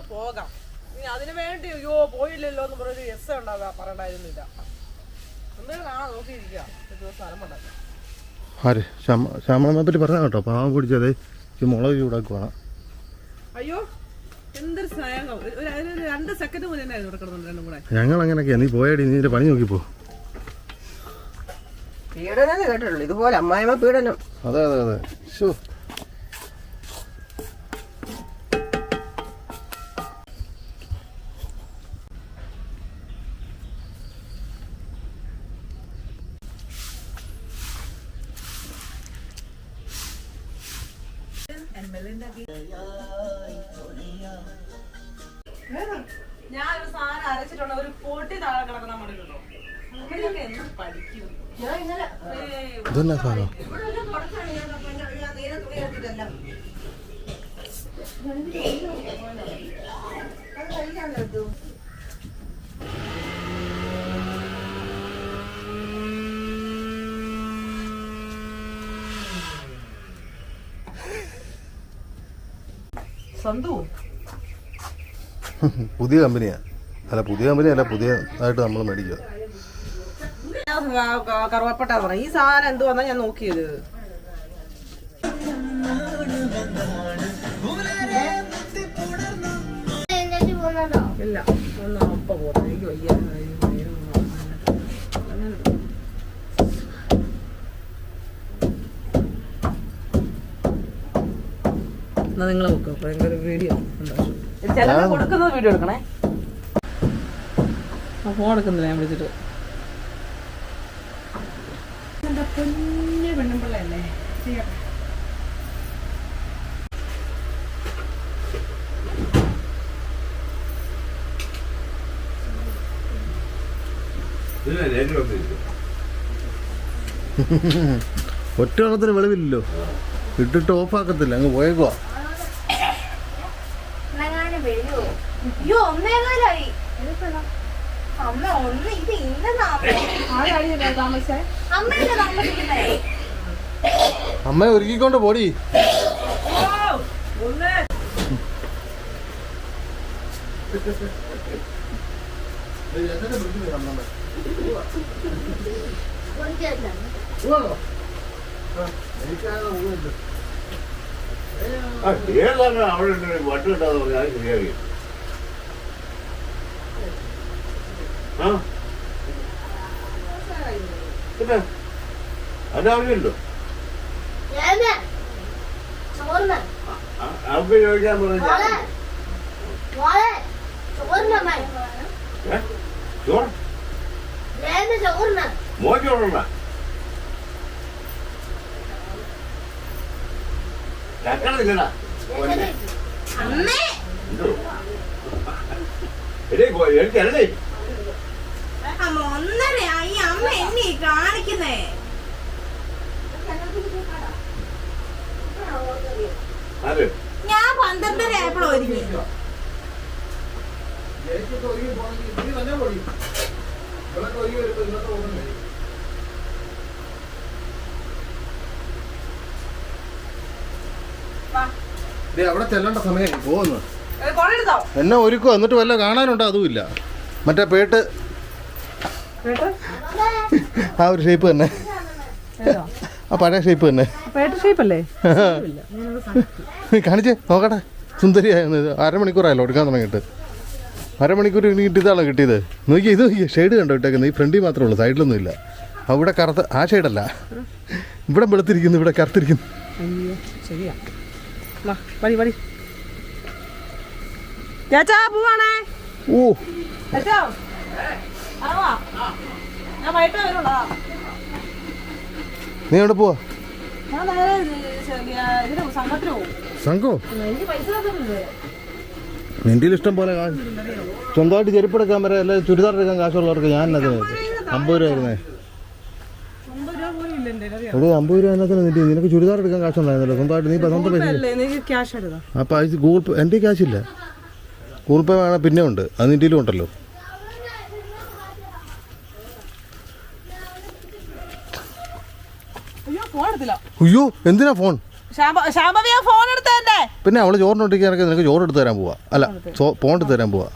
നമുക്ക് പോകാം. ഇനി അതിനു വേണ്ടി അയ്യോ പോയില്ലല്ലോ എന്ന് പറഞ്ഞൊരു എസ് ഉണ്ടാവുക. പറയണ്ടായിരുന്നില്ല. ആര്? ശ്യാമ ശ്യാമളമ്മയെ പറ്റി പറഞ്ഞ കേട്ടോ. പാവം പിടിച്ചതേ. ഈ മുളക് ചൂടാക്കുവാണ്. അയ്യോ എന്തൊരു സ്നേഹം. ഒരു ഒരു- രണ്ട് സെക്കൻഡ് മുന്നേ കൂടെ. ഞങ്ങൾ അങ്ങനെയൊക്കെയാ നീ പോയാടി നീ നിന്റെ പണി നോക്കിപ്പോ. പീഡനം കേട്ടിട്ടുള്ളൂ. ഇതുപോലെ അമ്മായിമ്മ പീഡനം. അതെ അതെ അതെ. ഞാൻ ഒരു സാധനം അരച്ചിട്ടുള്ള ഒരു പൊട്ടി താഴെ കിടക്കുന്ന മണി കിട്ടും ഇവരൊക്കെ എന്ത് പുതിയ കമ്പനിയാ. അല്ല പുതിയ കമ്പനി അല്ല പുതിയതായിട്ട് നമ്മൾ മേടിക്കുക കറുവപ്പട്ട പറ ഈ സാധനം എന്തുവന്നാ ഞാൻ നോക്കിയത്? ഇല്ല ഒന്ന് അപ്പ പോയി എനിക്ക് വയ്യ എന്നാ നിങ്ങൾ നോക്കുക ഭയങ്കര വീഡിയോ കൊടുക്കുന്നത് വീഡിയോ എടുക്കണേ. ആ ഫോൺ എടുക്കുന്നില്ല ഞാൻ വിളിച്ചിട്ട്. പെണ്ണുമ്പിള്ളല്ലേ ഒറ്റ എണ്ണത്തിന് വെളിവില്ലല്ലോ. ഇട്ടിട്ട് ഓഫാക്കത്തില്ല അങ്ങ് പോയേക്കുവാ. അയ്യോ ഒന്നേകാലായി അമ്മ ഒന്ന് ഇത് ഇന്ന താമസം അമ്മയല്ലേ താമസിക്കുന്നേ? അമ്മയെ ഒരുക്കിക്കൊണ്ട് പോടി. അവിടെ വട്ടുണ്ടാകും പറഞ്ഞാൽ അത് ശരിയാക്കി ആ. പിന്നെ? ഞാൻ ചോറിന്. അപ്പൊ ചോദിക്കാൻ പറഞ്ഞ മോളെ. ചോറിനമ്മ ചോറ്? ഞാൻ ചോറിന് മോൻ ചോറുണ്ട ചക്കണതില്ലടാ അമ്മേ എന്തോ എടേ എനിക്കല്ലേ അമ്മ ഒന്നരയായി അമ്മ എന്നെ കാണിക്കുന്നേ. ആര്? ഞാൻ പന്ത്രണ്ടര ആയപ്പോഴും ഒരുങ്ങി. അവിടെ ചെല്ലേണ്ട സമയം. പോകുന്നു കൊണ്ടെടുത്തോ എന്നെ ഒരുക്കോ? എന്നിട്ട് വല്ല കാണാനുണ്ടോ? അതുമില്ല. മറ്റേ പേട്ട്? ആ ഒരു ഷേപ്പ് തന്നെ. ആ പഴയ ഷേപ്പ് തന്നെ. ഷേപ്പല്ലേ കാണിച്ചേ നോക്കട്ടെ. സുന്ദരിയായിരുന്നു അരമണിക്കൂറായല്ലോ എടുക്കാൻ തുടങ്ങിയിട്ട്. അരമണിക്കൂർ ഇനി കിട്ടിയതാണോ കിട്ടിയത്? നോക്കി ഇത് ഷെയ്ഡ് കണ്ടോ ഇട്ടേക്കുന്നത്? ഈ ഫ്രണ്ടിൽ മാത്രമേ ഉള്ളൂ സൈഡിലൊന്നും ഇല്ല. അവിടെ കറുത്ത ആ ഷെയ്ഡല്ല ഇവിടെ വെളുത്തിരിക്കുന്നു ഇവിടെ കറുത്തിരിക്കുന്നു. ഓ. നീ എവിടെ പോവാ? സംഘോ? നിന്റെ ഇഷ്ടം പോലെ കാശ് സ്വന്തമായിട്ട് ചെരുപ്പെടുക്കാൻ വരെ അല്ലെ ചുരിദാർ എടുക്കാൻ കാശുള്ളവർക്ക് ഞാൻ അതിന് അമ്പത് രൂപ ആയിരുന്നേ. ഇല്ല എടേ അമ്പത് രൂപ എന്നതിന് നിന്റെ? നിനക്ക് ചുരിദാർ എടുക്കാൻ കാശുണ്ടായിരുന്നല്ലോ. സ്വന്തമായിട്ട് നീ സ്വന്തം പൈസ ക്യാഷ് ഗൂഗിൾ പേ എന്റെ കാശില്ല ഗൂഗിൾ പേ വേണം പിന്നെ ഉണ്ട്. അത് നിന്റെ ഉണ്ടല്ലോ. അയ്യോ എന്തിനാ ഫോൺ ഫോൺ പിന്നെ അവൾ ചോറിനൊട്ടിക്കാനൊക്കെ നിനക്ക് ചോറ് എടുത്ത് തരാൻ പോവാ. അല്ല ഫോൺ എടുത്ത് തരാൻ പോവാ.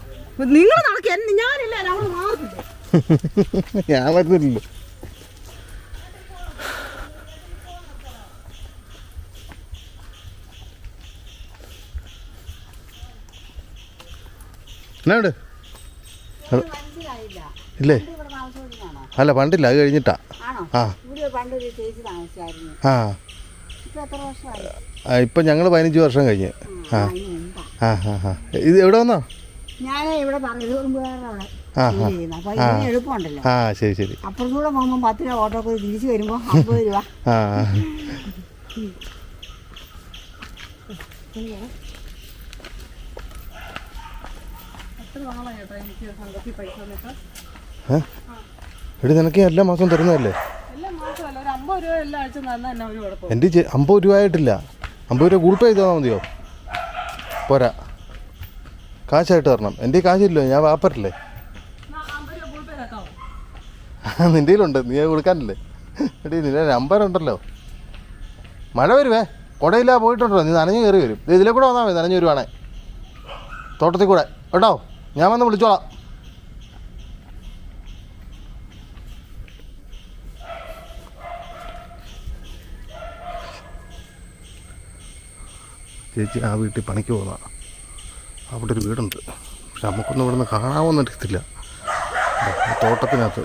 നിങ്ങൾ ഞാൻ വരുന്നില്ലല്ലോ. എന്നാണ്ട് ഇല്ലേ? അല്ല പണ്ടില്ല അത് കഴിഞ്ഞിട്ടാ. ആ. പണ്ടൊരു ചേച്ചി താമസിച്ചായിരുന്നു. ആ. ഇപ്പൊ എത്ര വർഷമായി? ആ, ഇപ്പം ഞങ്ങൾ പതിനഞ്ച് വർഷം കഴിഞ്ഞ്. ആ അതിന് മുമ്പാ ആ ആ ആ. ഇത് എവിടെ വന്നോ? ഞാൻ ഇവിടെ ആ, അപ്പൊ ഇതിന് എളുപ്പമുണ്ടല്ലോ. ആ ശരി ശരി. അപ്പുറത്തൂടെ പോകുമ്പോൾ പത്ത് രൂപ ഓട്ടോ പോയി തിരിച്ചു വരുമ്പോൾ അമ്പത് രൂപ. ആ ഏ? എടി നിനക്ക് എല്ലാ മാസവും തരുന്നതല്ലേ? എന്റെ അമ്പത് രൂപ ആയിട്ടില്ല. അമ്പത് രൂപ ഗൂഗിൾ പേ ചെയ്ത് തന്നാൽ മതിയോ? പോരാ. കാശായിട്ട് തരണം. എന്റെ കാശില്ലോ ഞാൻ വാപ്പറില്ലേ നിന്റെ കയ്യിലുണ്ട്. നീ കൊടുക്കാനല്ലേ? എടി നിന്റെ നമ്പർ ഉണ്ടല്ലോ മഴ വരുവേ? കുടയില്ല പോയിട്ടുണ്ടോ നീ നനഞ്ഞു കയറി വരും. ഇതിലെ കൂടെ വന്നാൽ മതി. നനഞ്ഞു വരുവാണേ. തോട്ടത്തിൽ കൂടെ. കേട്ടോ? ഞാൻ വന്ന് വിളിച്ചോളാം. ചേച്ചി ആ വീട്ടിൽ പണിക്ക് പോകുന്നതാണ്. അവിടെ ഒരു വീടുണ്ട്. പക്ഷെ നമുക്കൊന്നും ഇവിടെ നിന്ന് കാണാമെന്ന് അറിയത്തില്ല തോട്ടത്തിനകത്ത്.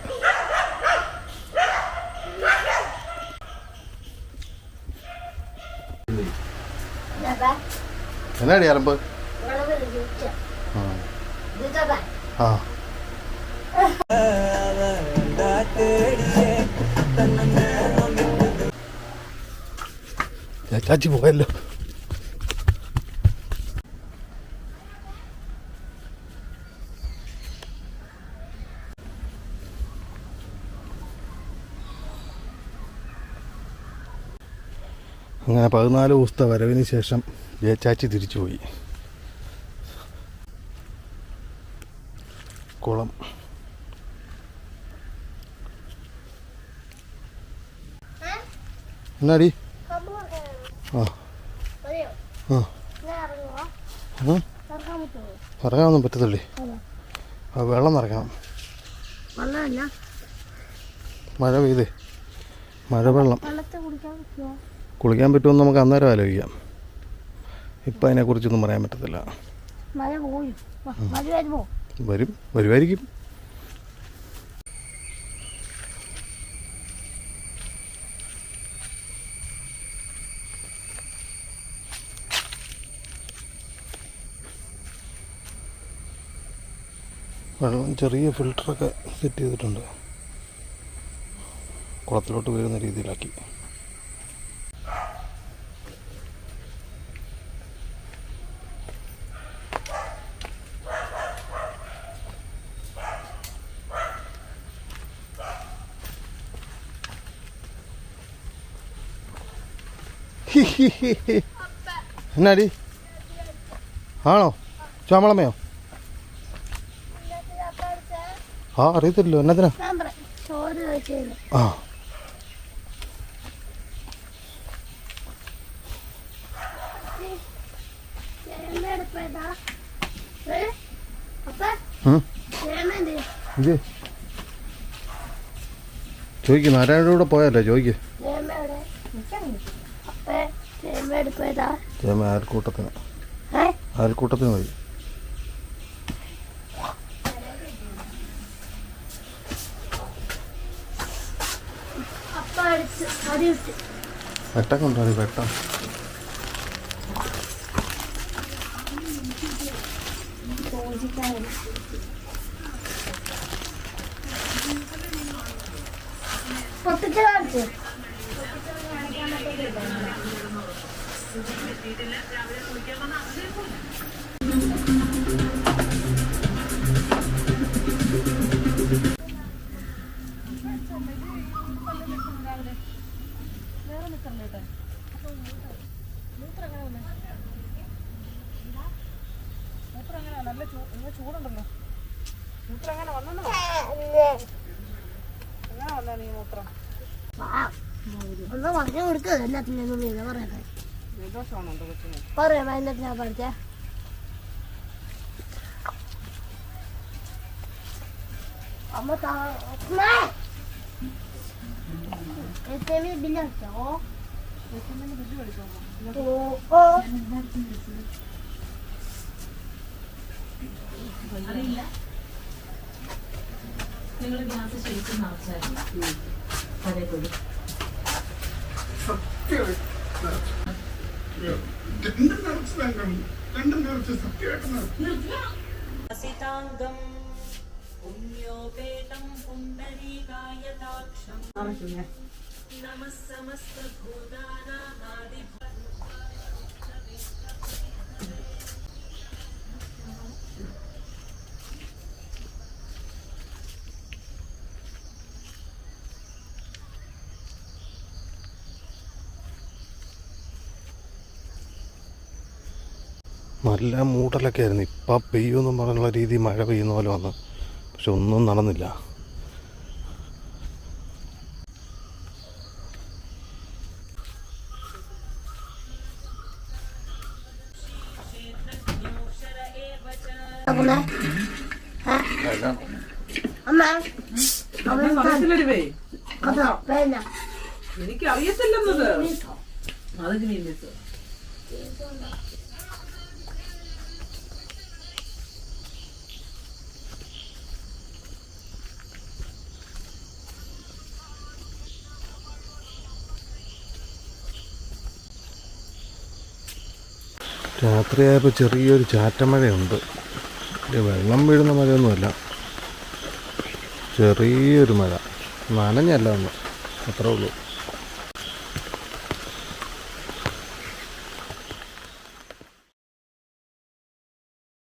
എന്നാടി അരമ്പ്? ചാച്ചി പോയല്ലോ. അങ്ങനെ പതിനാല് ദിവസത്തെ വരവിന് ശേഷം ജയച്ചാച്ചി തിരിച്ചുപോയി. കുളം. എന്നാടി? ആ. ആ. ഇറങ്ങാനൊന്നും പറ്റത്തില്ലേ? ആ വെള്ളം നിറക്കണം മഴ പെയ്തേ. മഴ വെള്ളം കുളിക്കാൻ പറ്റുമെന്ന് നമുക്ക് അന്നേരം ആലോചിക്കാം. ഇപ്പം അതിനെക്കുറിച്ചൊന്നും പറയാൻ പറ്റത്തില്ല. വരും വരുമായിരിക്കും. വെള്ളം ചെറിയ ഫിൽറ്ററൊക്കെ സെറ്റ് ചെയ്തിട്ടുണ്ട്. കുളത്തിലോട്ട് വരുന്ന രീതിയിലാക്കി. എന്നാടി? ആണോ? ചാമളമയോ ആ അറിയത്തില്ലല്ലോ. എന്നതിനാ? ആ. ചോദിക്കും നാരായണയുടെ കൂടെ പോയല്ലേ ചോദിക്ക്. ചേമ അയൽക്കൂട്ടത്തിന് അയൽക്കൂട്ടത്തിന് മതി വെട്ടം കൊണ്ടുപോയി വെട്ടം. പൊട്ടിച്ച് കാണിച്ചു. നല്ല ചൂടുണ്ടല്ലോ മൂത്രം വന്നെന്നോ എങ്ങനെ വന്നാ നീ മൂത്രം പറഞ്ഞു കൊടുക്കുക എല്ലാത്തിനും പറയുന്നത് ജലദോഷമാണോ എന്തോ കൊച്ചിന് പറയാം വൈകുന്നേരം ഞാൻ പഠിച്ചേ അമ്മ താ അമ്മ എത്തേമി ബില്ലടിച്ചോ ഓ ഓ നിങ്ങൾ ഗ്യാസ് ശരിക്കും നിറച്ചായിരുന്നു അതേപോലെ സിതാംഗം പുണ്യോപേതം പുണ്ടരീകായതാക്ഷം നമഃ സമസ്തഭൂതാനാമാദി നല്ല മൂടലൊക്കെ ആയിരുന്നു. ഇപ്പം പെയ്യുമെന്നും പറഞ്ഞുള്ള രീതി മഴ പെയ്യുന്ന പോലെ വന്ന്. പക്ഷെ ഒന്നും നടന്നില്ല. അമ്മ. അമ്മ. അമ്മ അറിയത്തില്ലരുവേ കഥ വേണ്ട. എനിക്ക് അറിയത്തില്ലെന്നത് അത് രാത്രിയായപ്പോൾ ചെറിയൊരു ചാറ്റമഴയുണ്ട്. വെള്ളം വീഴുന്ന മഴയൊന്നുമല്ല. ചെറിയൊരു മഴ. നനഞ്ഞല്ല ഒന്ന്. അത്രേ ഉള്ളൂ.